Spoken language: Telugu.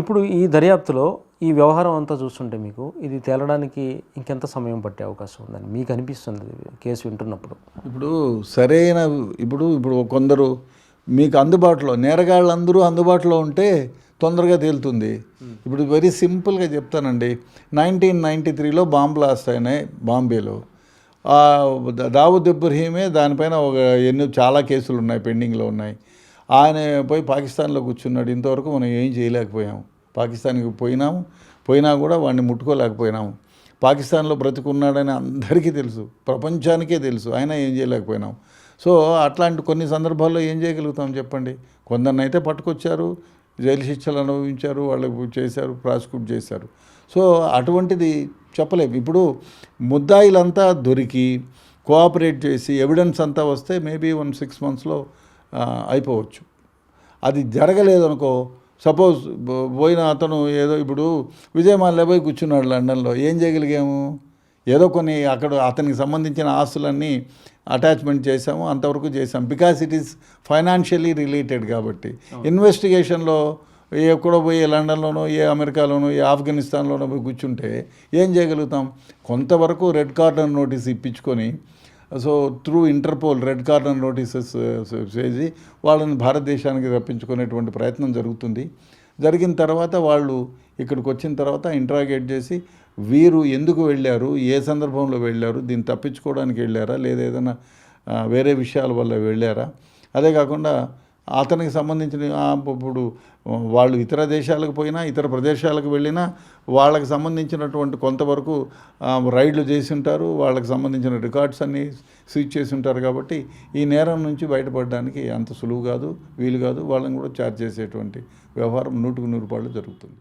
ఇప్పుడు ఈ దర్యాప్తులో ఈ వ్యవహారం అంతా చూస్తుంటే మీకు ఇది తేలడానికి ఇంకెంత సమయం పట్టే అవకాశం ఉందని మీకు అనిపిస్తుంది కేసు వింటున్నప్పుడు? ఇప్పుడు సరైన ఇప్పుడు ఇప్పుడు కొందరు మీకు అందుబాటులో నేరగాళ్ళందరూ అందుబాటులో ఉంటే తొందరగా తేలుతుంది. ఇప్పుడు వెరీ సింపుల్గా చెప్తానండి. నైన్టీన్ నైంటీ త్రీలో బాంబ్ బ్లాస్ట్ అయినాయి బాంబేలో. దావుద్ ఇబ్రహీమే దానిపైన ఒక ఎన్నో చాలా కేసులు ఉన్నాయి పెండింగ్లో ఉన్నాయి. ఆయన పోయి పాకిస్తాన్లో కూర్చున్నాడు. ఇంతవరకు మనం ఏం చేయలేకపోయాము. పాకిస్తాన్కి పోయినాము. పోయినా కూడా వాడిని ముట్టుకోలేకపోయినాము. పాకిస్తాన్లో బ్రతుకున్నాడని అందరికీ తెలుసు. ప్రపంచానికే తెలుసు. అయినా ఏం చేయలేకపోయినాం సో అట్లాంటి కొన్ని సందర్భాల్లో ఏం చేయగలుగుతాం చెప్పండి? కొందరినైతే పట్టుకొచ్చారు. జైలు శిక్షలు అనుభవించారు. వాళ్ళకు చేశారు ప్రాసిక్యూట్ చేశారు. సో అటువంటిది చెప్పలేము ఇప్పుడు ముద్దాయిలంతా దొరికి కోఆపరేట్ చేసి ఎవిడెన్స్ అంతా వస్తే మేబీ వన్ సిక్స్ మంత్స్లో అయిపోవచ్చు. అది జరగలేదు అనుకో సపోజ్ పోయిన అతను ఏదో ఇప్పుడు విజయమాల్య పోయి కూర్చున్నాడు లండన్లో ఏం చేయగలిగాము? ఏదో కొన్ని అక్కడ అతనికి సంబంధించిన ఆస్తులన్నీ అటాచ్మెంట్ చేసాము అంతవరకు చేసాం because it is financially related కాబట్టి. ఇన్వెస్టిగేషన్లో ఎక్కడో పోయి లండన్లోనో ఏ అమెరికాలోనో ఏ ఆఫ్ఘనిస్తాన్లోనో పోయి కూర్చుంటే ఏం చేయగలుగుతాం? కొంతవరకు red corner notice ఇప్పించుకొని so through Interpol red corner notices చేసి వాళ్ళని భారతదేశానికి రప్పించుకునేటువంటి ప్రయత్నం జరుగుతుంది. జరిగిన తర్వాత వాళ్ళు ఇక్కడికి వచ్చిన తర్వాత ఇంట్రాగేట్ చేసి వీరు ఎందుకు వెళ్ళారు ఏ సందర్భంలో వెళ్ళారు దీన్ని తప్పించుకోవడానికి వెళ్ళారా లేదా ఏదైనా వేరే విషయాల వల్ల వెళ్ళారా? అదే కాకుండా అతనికి సంబంధించిన ఇప్పుడు వాళ్ళు ఇతర దేశాలకు పోయినా ఇతర ప్రదేశాలకు వెళ్ళినా వాళ్ళకి సంబంధించినటువంటి కొంతవరకు రైడ్లు చేసి ఉంటారు వాళ్ళకి సంబంధించిన రికార్డ్స్ అన్నీ స్విచ్ చేసి ఉంటారు కాబట్టి ఈ నేరం నుంచి బయటపడడానికి అంత సులువు కాదు వీలు కాదు. వాళ్ళని కూడా ఛార్జ్ చేసేటువంటి వ్యవహారం నూటికి నూరు పాళ్ళు జరుగుతుంది.